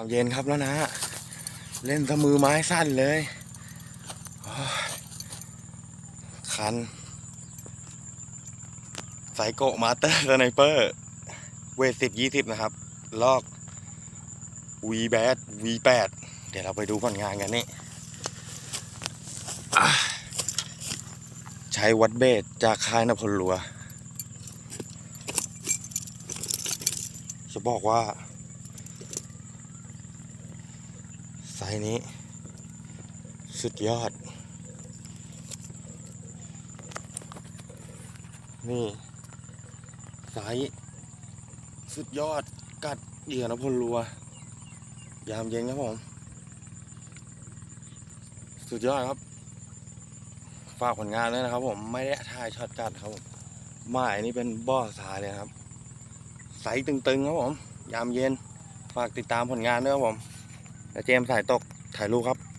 ความเย็นครับแล้วนะ เล่นสมือไม้สั้นเลยคันไซโกะมาเตอร์สไนเปอร์ เวทสิบยี่สิบนะครับ ลอก V แบด V แปดเดี๋ยวเราไปดูผลงานกันนี่ใช้วัดเบสจากค่ายนพลลัว จะบอกว่า ไซส์นี้ สุดยอด นี่ไซส์สุดยอดกัดเหยื่อนพลรัว ยามเย็นครับผม สุดยอดครับ ฝากผลงานด้วยนะครับผม ไม่ได้ถ่ายช็อตกัดครับผมหมายนี่เป็นบ่อทรายเลยครับไซส์ตึงๆครับผม ยามเย็น ฝากติดตามผลงานด้วยครับผม และเจมส์สายตกถ่ายรูปครับ